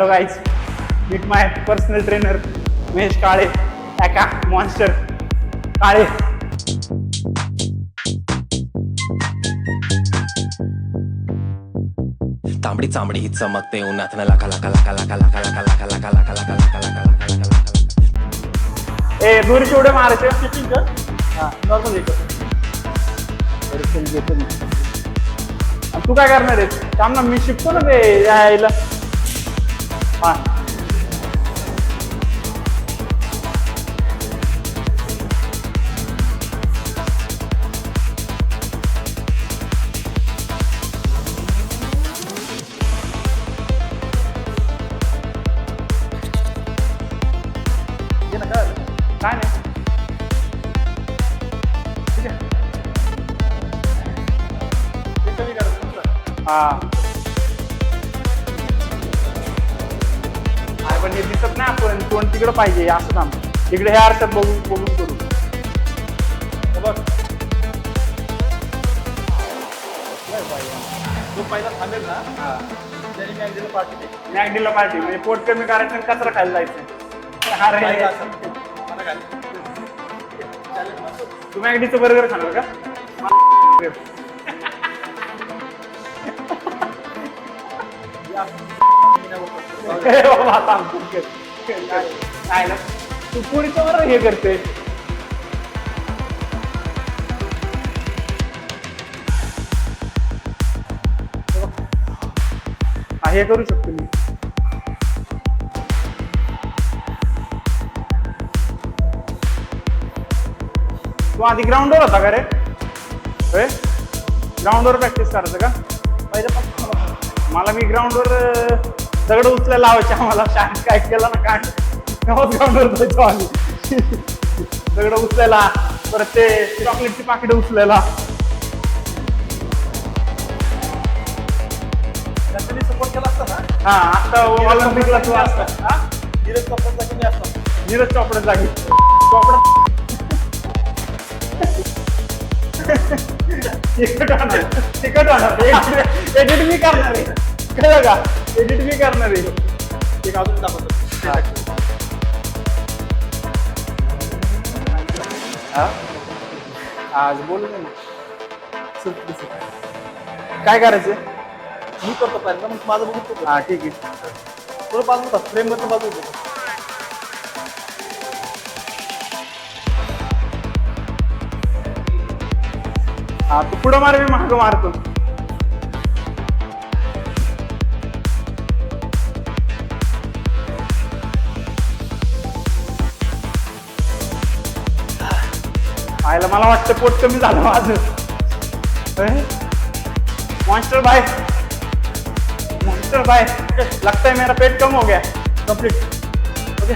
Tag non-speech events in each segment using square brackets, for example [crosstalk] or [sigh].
Hello guys meet my personal trainer Mahesh Kale aka monster Kale तांबडी चांबडी ही चमकते उन्हात लाका लाका लाका लाका लाका लाका लाका लाका लाका लाका लाका लाका लाका लाका लाका ए दोरीचे उड्या मारायचे नॉर्मल एक आणि तू काय करणार आहेस थांब ना मी शिकतो ना ते यायला ว่า पाहिजे असं थांब इकडे हे अर्थ बघून बघून करू. बघ. पहिला मॅगडीला पार्टी म्हणजे पोट कमी करायचं कचरा खायला जायचं. तू मॅगडीचं बर्गर खाणार का? [laughs] [laughs] बाबा सांग काय- काय ना? तू पुढचं बरं हे करते. हा करू शकतो मी. तू आधी ग्राउंडवर होता का रे? ग्राउंडवर प्रॅक्टिस करायचं का? मला- मला मी ग्राउंडवर दगड उचलायला लावायचे आम्हाला. शाळेत काय केलं ना काय तेव्हाच ग्राउंडवर जायचो आम्ही. दगड उचलायला. परत ते चॉकलेटची पाकिट उचलायला. त्यांनी सपोर्ट केला असता ना? हा आता ऑलिम्पिकला तू असता हा? धीरज कपूरचा कमी असता नीरज चोपडा जागी. चोपडा तिकट होणार तिकट होणार एडिट मी करणार आहे. कळलं का? एडिट मी करणार आहे. एक अजून दाखवतो. हा? आज बोलू. काय करायचं मी करतो पहिल्यांदा मग माझं कर. हा ठीक आहे. थोडं बाजू होता फ्रेम मधलं बाजू होतं हा तू पुढं मार मी मागं मारतो. आयला मला वाटतं पोट कमी झालं माझं. मॉन्स्टर बाय मॉन्स्टर बाय लगता है मेरा पेट कम हो गया. Complete okay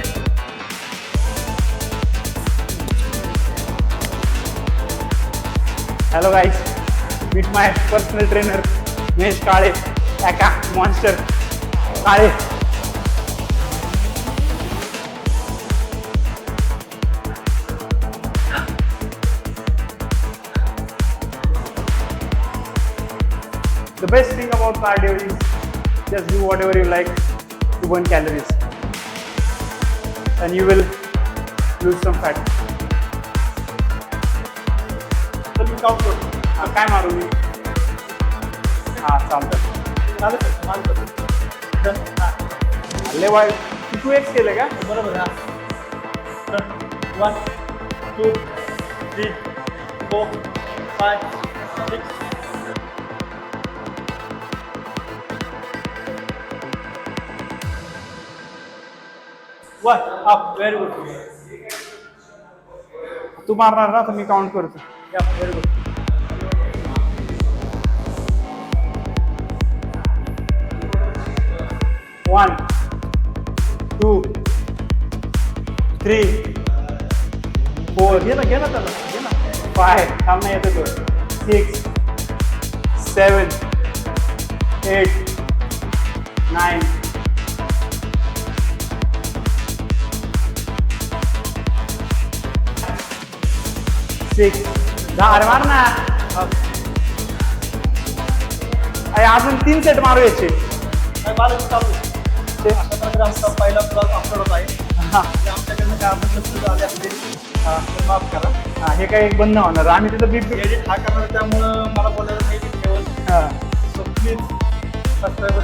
hello guys meet my personal trainer Mahesh Kale aka monster Kale best thing about cardio is just do whatever you like to burn calories and you will lose some fat. तर मी count करतो हा, काय मारू मी हा चालतं झालं का? माझं करतो. Done. हा. हल्ले वाय टू एक्स केलं का बरोबर हा one two three four five six one up very good तू मारणार ना तर मी काउंट करतो. या very good one two three four घे ना घे ना त्याला घे ना फाय थांब नाही येतो तो six seven eight nine six दहा अरे मार ना. अजून तीन सेट मारू याचे. कसे अशा प्रकारे आमचा पहिला ब्लॉग अपलोड होत आहे. हा. आमच्याकडनं काय आपण झाले हा, माफ करा. हा हे काही बंद होणार. आम्ही तिथं बीपी एडिट हा करणार त्यामुळं मला बोलायला नाही हा. सो प्लीज सबस्क्राईब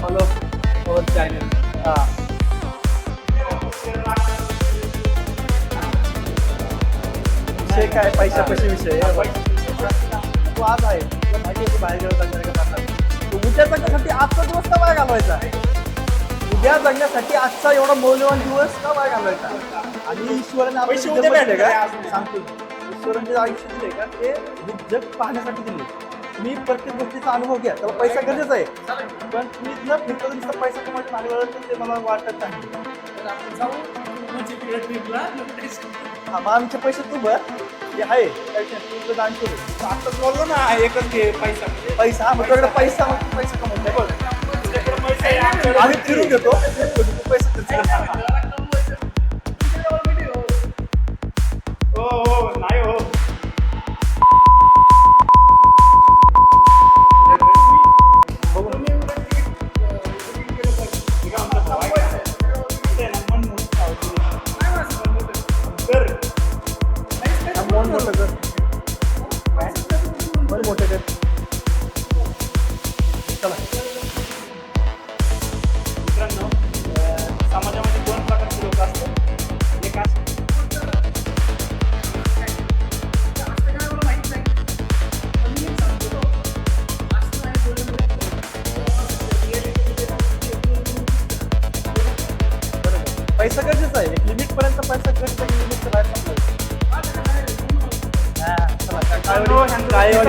मला फॉलो चॅनल हा. विषय काय? पैशा पैसे विषय तू आज आहे. माहिती तू बाहेर गेलो तू उद्या जगण्यासाठी आजचा दिवस का वाया घालवायचा? उद्या जगण्यासाठी आजचा एवढा मौल्यवान दिवस का वाया घालवायचा? आणि ईश्वराने पैसे उद्या भेटले का? सांगतो. ईश्वराने जे आयुष्य दिले का ते जग पाहण्यासाठी दिले. तुम्ही प्रत्येक गोष्टीचा अनुभव घ्या. त्याला पैसा गरजेचा आहे. पण तुम्ही न फिरता जर नुसता पैसा कमायचं तर ते मला वाटत नाही. हा, मग आमचे पैसे तू भर. जे आहे पैसे तू इकडे दान करू आताच बोललो ना एकच घे पैसा. पैसा हा, मग तुझ्याकडे पैसा तू पैसा कमवतो बघ पैसा आम्ही फिरून घेतो. पैसे खर्च मन मोठं कर मन मोठं कर. चला.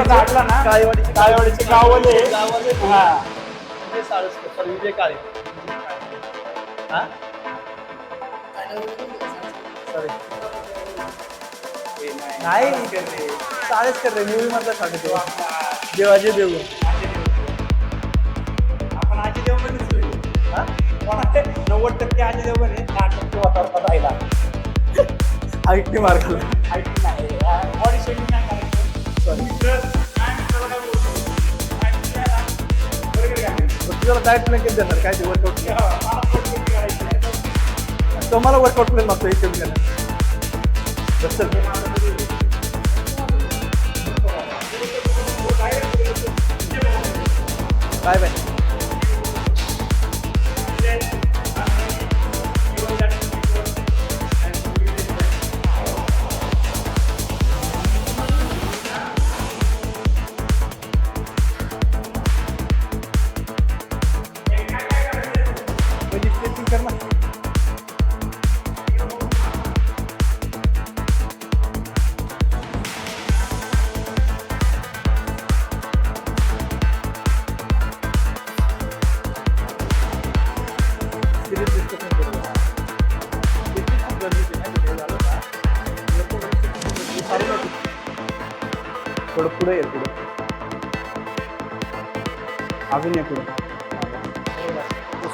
दाटला ना काळेवाडीचे काळेवाडीचे गाववाले. गावाले हा विजय साळसकर सॉरी विजय काळे. हा? सॉरी नाही साळसकर रे. मूवी मधला सांगतो तो देवाजी देऊ. आपण आजी देवमध्ये हा? नव्वद टक्के आजी देवमध्ये दहा टक्के वातावरण राहिला. ऐकते मार्कला ऐकून नाही. बॉडी शेडिंग नाही. करायचं सॉरी काय डायट प्लॅन किती देणार काय ते वर्कआउट मला पोट वर्कआउट प्लॅन मागतो एक कमी केला बाय बाय. सिरीज डिस्कशन करूया Stretching खूप गरजेचं माहिती आहे, झालं का? लोकं माहिती. थोडं पुढे ये पुढे अजून ये पुढे two,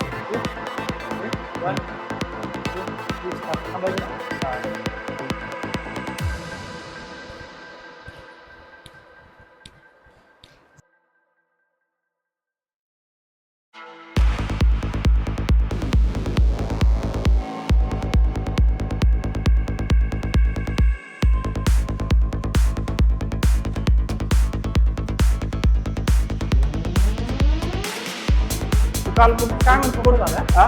three, start. थांबायचं काल काय म्हणतो बोल झाला हा?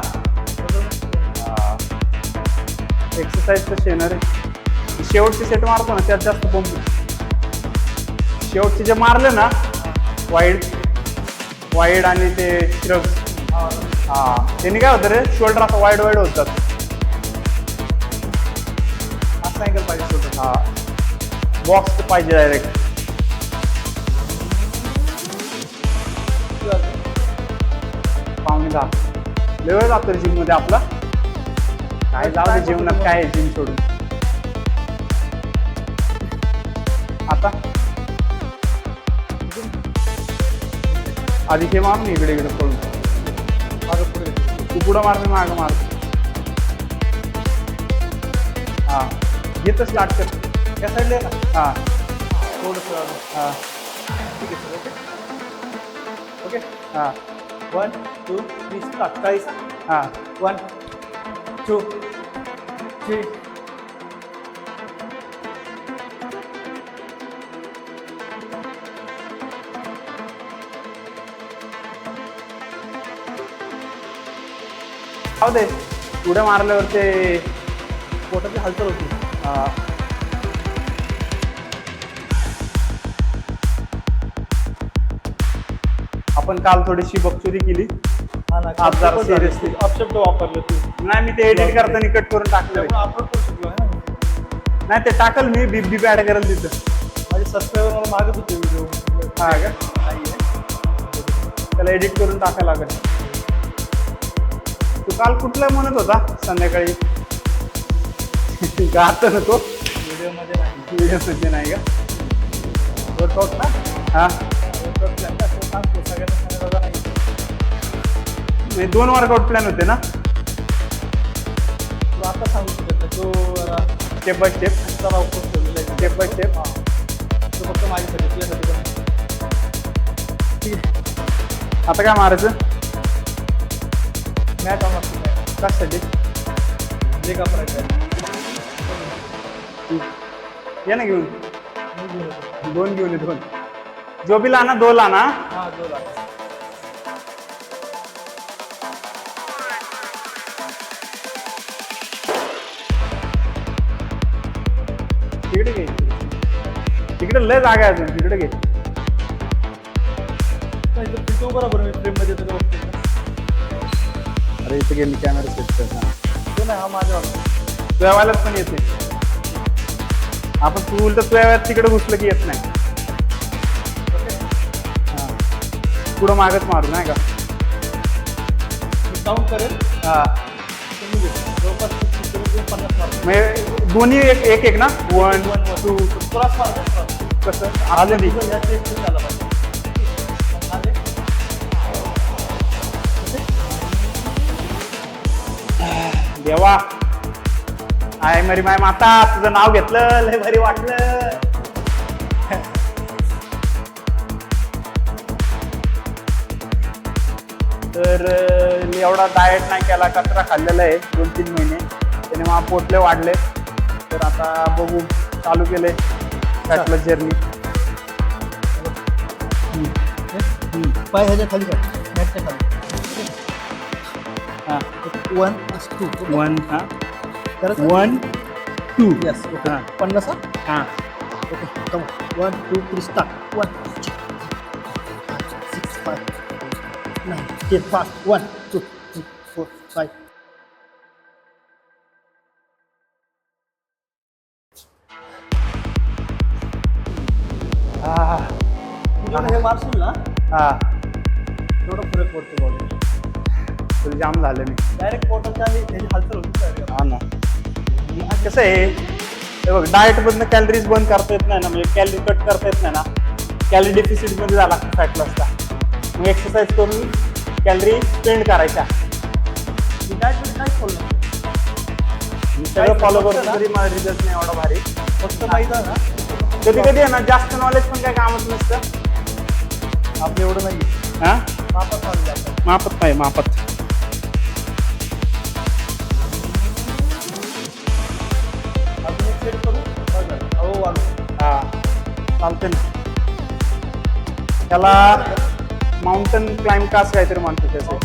एक्सरसाइज कशी येणार आहे शेवटचे सेट मारतो ना त्यात जास्त पंप शेवटचे जे मारले ना वाईड वाईड आणि ते श्रग हा त्यांनी काय होतं रे शोल्डर असं वाईड वाईड होतात असा अँगल पाहिजे हा. बॉक्स पाहिजे डायरेक्ट लय वेळ लागतो जिममध्ये आपला. काय जाऊ जीवनात काय जिम सोडून. आता. आधी हे मार ना इकडे इकडे पळून. मागं पुढे. तू पुढं मार माग मार हा. घेतं स्टार्ट कर. या साईडला ना हा. थोडंसं. हा. ठीक आहे सर. ओके? ओके. हा. वन टू थ्री स्टार्ट चाळीस हा वन टू थ्री दे उड्या मारल्यावर ते पोटाची हालचाल होती आपण काल थोडीशी बकचोरी केली. हा ना आज जरा seriously. अपशब्द वापरले तू नाही मी ते एडिट करताना कट करून टाकलं त्यामुळे करू शकलो ना. नाही ते टाकल मी बीप बीप ऍड करेल तिथं. माझे सबस्क्रायबर मला मागत होते व्हिडिओ हा का? त्याला एडिट करून टाकायला लागेल. तू काल कुठला म्हणत होता? संध्याकाळी. [laughs] गात नको व्हिडिओमध्ये नाही. व्हिडिओमध्ये नाही का? वर्कआउट ना? हा. सांगतो सगळ्यांना सांगायला नाही म्हणजे दोन वर्कआउट प्लॅन होते ना? तू आता सांगू शकत तो step by step step by step हा. तो फक्त माझ्यासाठी तुझ्यासाठी. ठीक आहे. आता काय मारायचं? मॅच ऑन कशासाठी? जे का करायचं आहे ये ना घेऊन. दोन घेऊन ये दोन. जो भी लाना दो लाना। हा जो लागेल तिकडे घे. तिकडे लय जागा आहे अजून तिकडे घे. नाही तर तिथे उभं राहा बरं मी तुला अरे इथे मी कॅमेरा सेट तो नाही हा माझ्यावर तुझ्यावाल्यात पण येते. आपण तू उलट तुझ्या तिकडे घुसलं की येत नाही. पुढं मागच मारू नाही का? काउंट करेल? हा. म्हणजे दोन्ही एक एक एक ना? वन टू कसं? आलं नाही. देवा. आय मरी माय माता तुझं नाव घेतलं लय भारी वाटलं. तर अं, एवढा डाएट नाही केला कचरा खाल्लेला आहे दोन तीन महिने. त्याने मला पोटले वाढले. तर आता बघू चालू केले फॅटलं जर्नी पाय ह्याच्या खाली मॅटच्या खाली. हां. वन टू वन हां. करत वन टू येस ओके हां. पन्नास हा? Okay one two three start one ten fast one two three four five हां तुझ्याला हे मारशील ना हां थोडं फरक पडतो बॉडी तुला जाम झालं नाही डायरेक्ट पोटाच्या आणि हालचाल होती direct. हा ना. कसं आहे? हे बघ डाएट मधनं कॅलरीज बंद करता येत नाही ना म्हणजे कॅलरी कट करता येत नाही ना. कॅलरी डेफिसिटमध्ये झाला फॅट लॉसचा मग एक्सरसाइज करून कॅलरी स्पेंड करायच्या मी काय काय मी सगळं फॉलो करतो तरी मला रिझल्ट नाही एवढा भारी. फक्त माहिती आहे ना? कधी कधी आहे ना जास्त नॉलेज पण काही कामच नसतं. आपलं एवढं नाही हा? मापत मापत अजून एक सेट करू? बघा हो वाढू हा. चालते ना. त्याला माउंटन क्लाइंब कास काहीतरी म्हणतो त्याचं.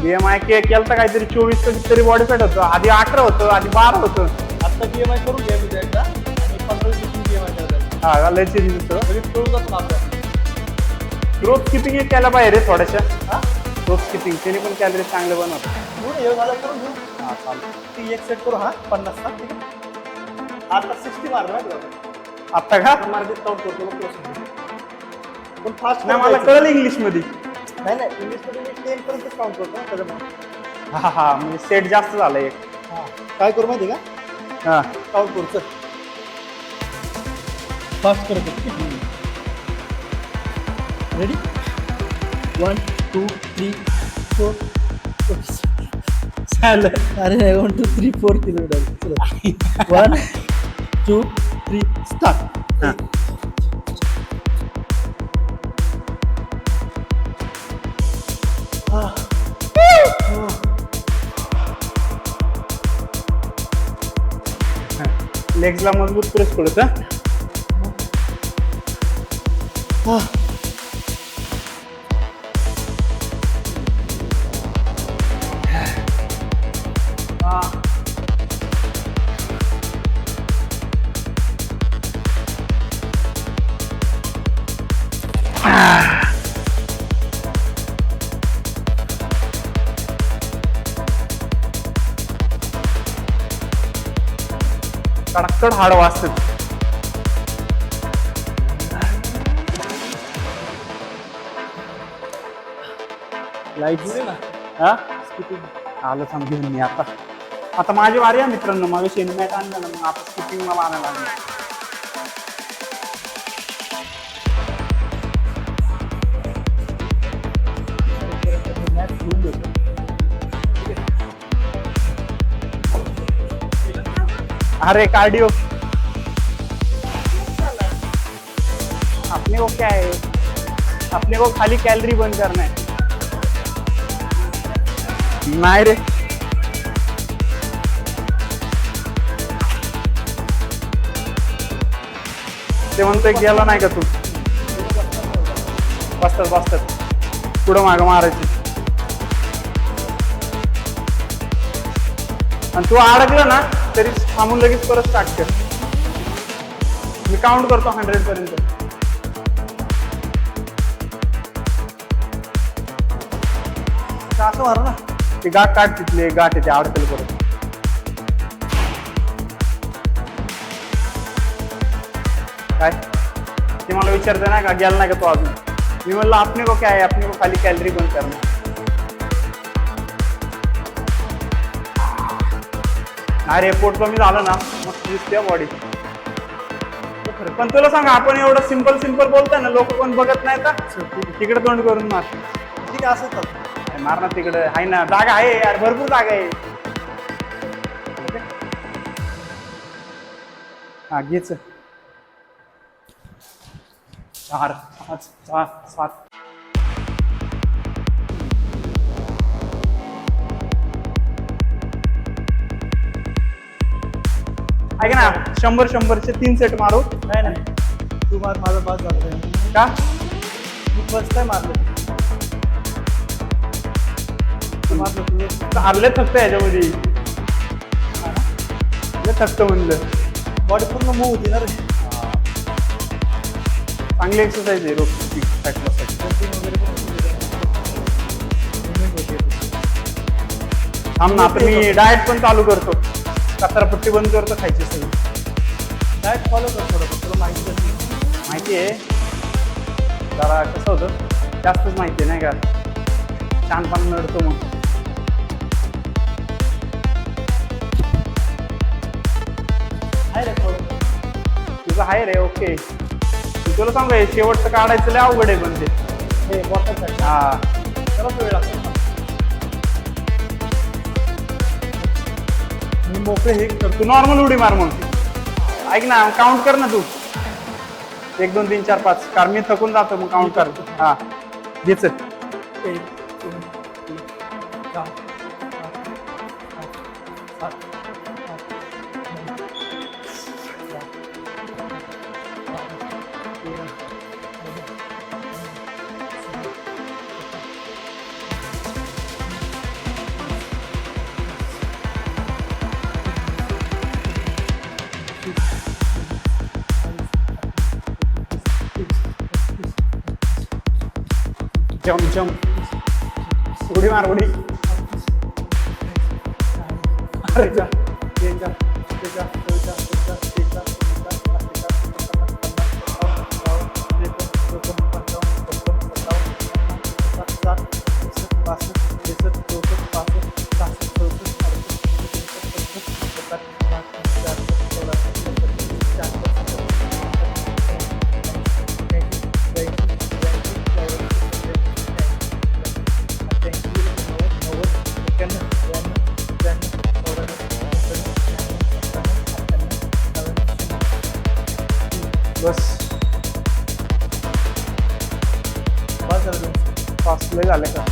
बी एम आय के केलं तर काहीतरी चोवीस कधी तरी बॉडी फॅट होतं. आधी अठरा होतं आधी बारा होतं. आता बी एम आय करून घ्या मी एकदा. हा लय चेंज आपल्याला. ग्रोथ किपिंग केला पाहिजे रे थोड्याशा. हा? ग्रोथ किपिंग त्याने पण कॅलरी चांगले बनवतात. घेऊन हे झालं करून घेऊ हा चालतं ती एक सेट करू हा आहे. आता सिक्स्टी मार ना तुला आता का? मार्केट काउंट करतो. पण फास्ट नाही मला कळलं इंग्लिशमध्ये नाही नाही इंग्लिशमध्ये मी टेन पर्यंत काउंट करतो ना त्याच्यामुळे हा हा म्हणजे सेट जास्त झालं एक. हा. काय करू माहिती आहे का? हा. काउंट करू चल. फास्ट करतो ready one two three four झालं. अरे one two three four kilometre one two three start हा. लेग्सला मजबूत प्रेस पडत कडकड हाड वाजतात लाईट हा आलं थांब घेऊन मी आता आता माझी वारी आहे मित्रांनो माझं शेणमॅट आणलं ना मग आता स्किपिंग मला आणायला लागलं अरे कार्डियो अपने को क्या है अपने को खाली कैलोरी बंद करना है नाही रे. ते म्हणतोय गेला नाही का तू? बसतात बसतात. पुढं मागं मारायची. आणि तू अडकलं ना तरी थांबून लगेच परत स्टार्ट कर. मी काउंट करतो हंड्रेड पर्यंत. असं मार ना. ते गाठ काढ तिथले गाठ आहे ते अडकल परत काय? ते मला विचारते नाही का गेला नाही का तो अजून? मी म्हणलं आपने को काय आहे आपने को खाली कॅलरी बंद करणं अरे पोट कमी झालं ना मस्त दिसते बॉडी पण तुला सांग आपण एवढं सिंपल सिंपल बोलतोय ना लोक कोण बघत नाही का? तिकडे तोंड करून मार. ठीक आहे असं मार ना तिकडे. आहे ना जागा आहे यार भरपूर जागा आहे. हा घेच चार पाच सहा सात. ऐक ना शंभर शंभरचे तीन सेट मारू. नाही नाही. तू मार माझं पास झालं का? मी फर्स्ट टाइम मारलं. तू मारलं तुझं हारले थकतं याच्यामध्ये थकतं म्हणलं. बॉडी पूर्ण मूव होती ना रे. चांगली एक्सरसाइज आहे रोज फॅट वगैरे. थांब ना आता मी डाएट पण चालू करतो. कचरापट्टी बंद करतो खायची सगळी. डाएट फॉलो कर थोडं तुला माहिती माहिती आहे? जरा कसं होतं? जास्तच माहिती आहे नाही का? छानपण नडतो मग. आहे रे थोडं. तुझं आहे रे ओके. तुला सांगू शेवटचं काढायचं लय अवघड आहे पण ते. हे हा. खरंच वेळ लागतो. मी मोकळे हे करतो. नॉर्मल उडी मार म्हणून ऐक ना काउंट कर ना तू. एक दोन तीन चार पाच. कारण मी थकून जातो मग काउंट कर. हा. घेच जम जम उडी मार उडी. अरे जा तेजा,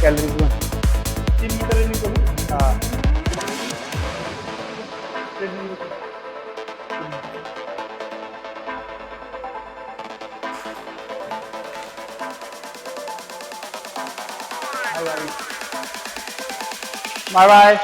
कॅलरीज पण तीन मीटर करू बाय बाय